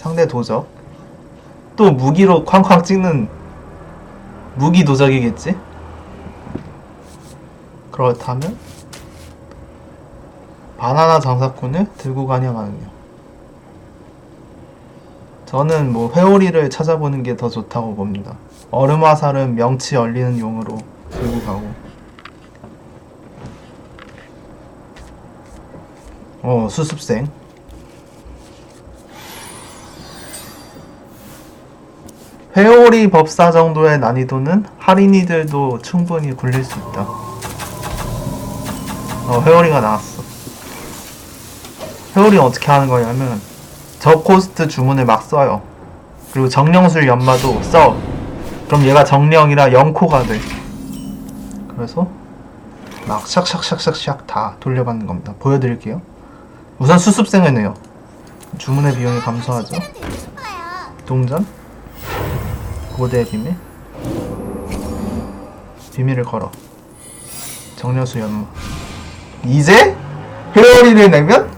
상대 도적. 또 무기로 쾅쾅 찍는 무기 도적이겠지? 그렇다면 바나나 장사꾼을 들고 가냐 마느냐. 저는 뭐 회오리를 찾아보는 게 더 좋다고 봅니다. 얼음 화살은 명치 얼리는 용으로 들고 가고. 어 수습생. 회오리 법사 정도의 난이도는 할인이들도 충분히 굴릴 수 있다. 어, 회오리가 나왔어. 회오리 어떻게 하는 거냐면, 저 코스트 주문을 막 써요. 그리고 정령술 연마도 써. 그럼 얘가 정령이라 0코가 돼. 그래서, 막 샥샥샥샥샥 다 돌려받는 겁니다. 보여드릴게요. 우선 수습생을 내요. 주문의 비용이 감소하죠. 동전 고대 비밀? 비밀을 걸어. 정려수 연마 이제 회오리를 내면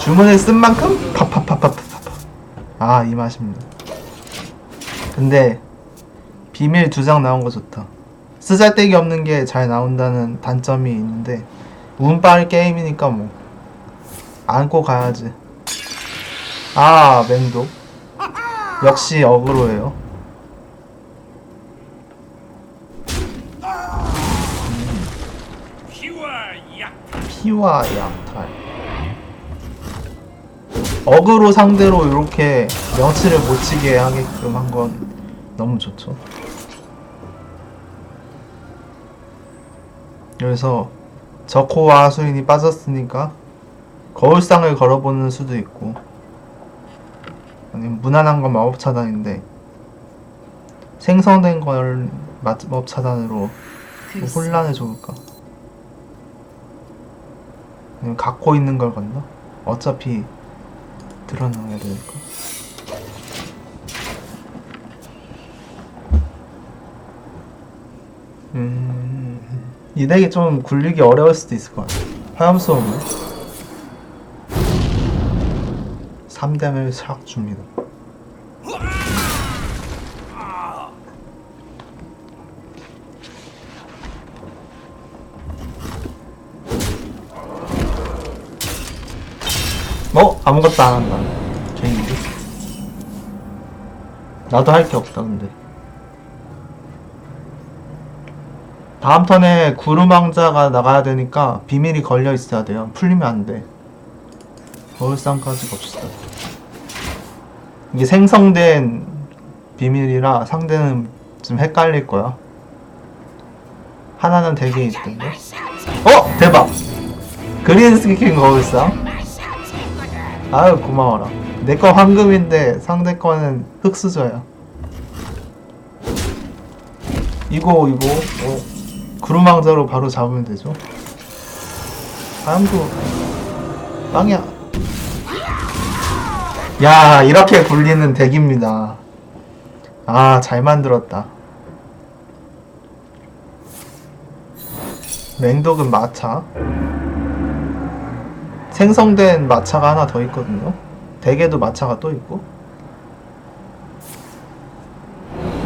주문을 쓴 만큼 파파파파파파 아이 맛입니다. 근데 비밀 두 장 나온 거 좋다. 쓰잘데기 없는 게 잘 나온다는 단점이 있는데 운빨 게임이니까 뭐. 안고 가야지. 아 맹독. 역시 어그로예요. 약 피와 약탈. 어그로 상대로 이렇게 명치를 못 치게 하게끔 한 건 너무 좋죠. 그래서 저코와 수인이 빠졌으니까 거울상을 걸어보는 수도 있고 아니면 무난한 건 마법 차단인데 생성된 걸 마법 차단으로 뭐 혼란을 줘볼까? 아니면 갖고 있는 걸 건너? 어차피 드러나야 되니까. 음, 이 덱이 좀 굴리기 어려울 수도 있을 것 같아. 화염소음을 3댐을 샥 줍니다. 뭐 아무것도 안 한다. 개인기. 나도 할 게 없다 근데. 다음 턴에 구름왕자가 나가야 되니까 비밀이 걸려 있어야 돼요. 풀리면 안 돼. 거울상까지 봅시다. 이게 생성된 비밀이라 상대는 좀 헷갈릴 거야. 하나는 되게 있던데. 어 대박. 그린 스킨 거울상. 아유 고마워라. 내 거 황금인데 상대 거는 흑수저야. 이거 이거. 어, 구름왕자로 바로 잡으면 되죠? 다음도 빵이야. 야 이렇게 굴리는 덱입니다. 아 잘 만들었다. 맹독은 마차 생성된 마차가 하나 더 있거든요. 덱에도 마차가 또 있고.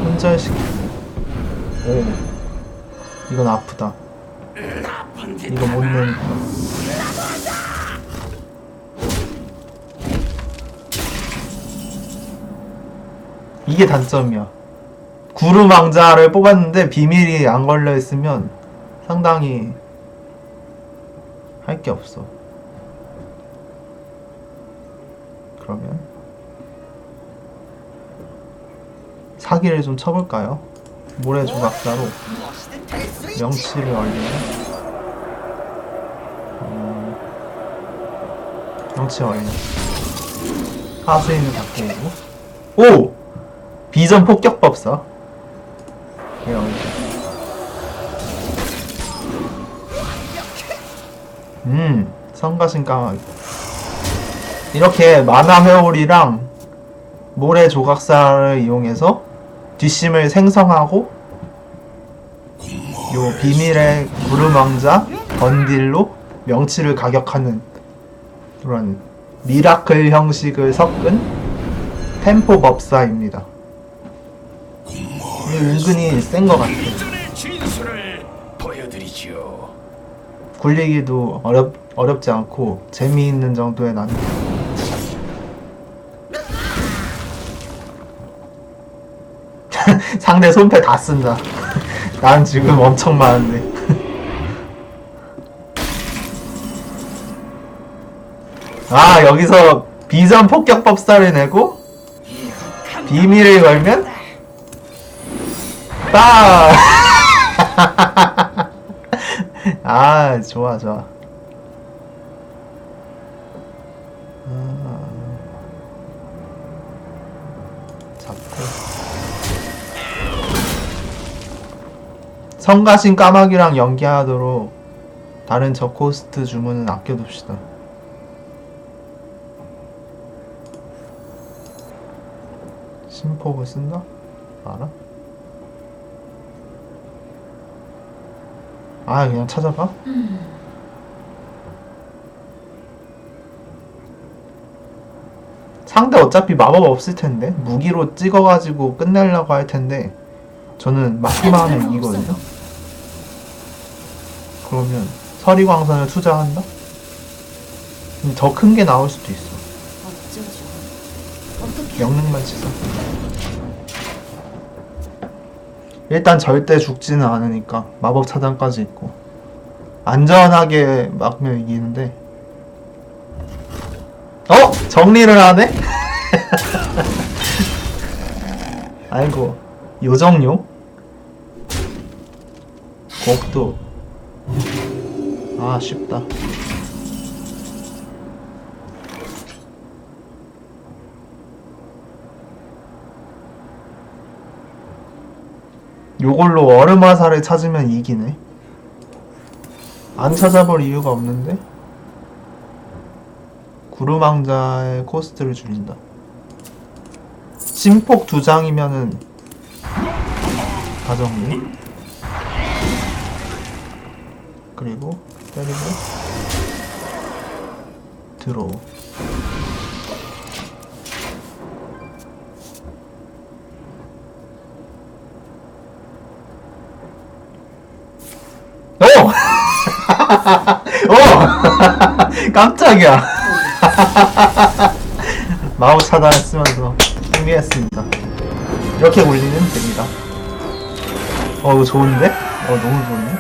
혼절시키. 오. 이건 아프다. 이거 못 내니까. 이게 단점이야. 구름 왕자를 뽑았는데 비밀이 안 걸려 있으면 상당히 할 게 없어. 그러면 사기를 좀 쳐볼까요? 모래 조각자로 명치를 얼리면 음, 명치 얼리면 하수인을 바꾸고 오! 비전 폭격법사 예, 얼리 음 성가신 까마귀 이렇게 만화 회오리랑 모래 조각사를 이용해서 뒷심을 생성하고 요 비밀의 구름왕자 번딜로 명치를 가격하는 그런 미라클 형식을 섞은 템포 법사입니다. 은근히 센 것 같아. 굴리기도 어렵 어렵지 않고 재미있는 정도의 난이도. 상대 손패 다 쓴다. 난 지금 엄청 많은데. 아 여기서 비전 폭격 법사를 내고 비밀을 걸면 빵! 아 좋아 좋아. 아. 성가신 까마귀랑 연기하도록 다른 저코스트 주문은 아껴둡시다. 심폭을 쓴다? 알아? 아 그냥 찾아봐? 상대 어차피 마법 없을 텐데 무기로 찍어가지고 끝내려고 할 텐데 저는 맞기만 하면 이기거든요. 그러면 서리광선을 투자한다? 더 큰 게 나올 수도 있어. 어쩌죠? 어떻게 영능만 치자. 일단 절대 죽지는 않으니까 마법 차단까지 있고 안전하게 막으면 이기는데 어? 정리를 하네? 아이고 요정요? 곡도 아 쉽다 요걸로 얼음화살을 찾으면 이기네. 안 찾아볼 이유가 없는데? 구루망자의 코스트를 줄인다. 심폭 두 장이면은 가정리. 그리고 때리고 들어오. 어! 어! 깜짝이야. 마법 차단했으면서 승리했습니다. 이렇게 굴리면 됩니다. 어, 이거 좋은데? 어, 너무 좋은데?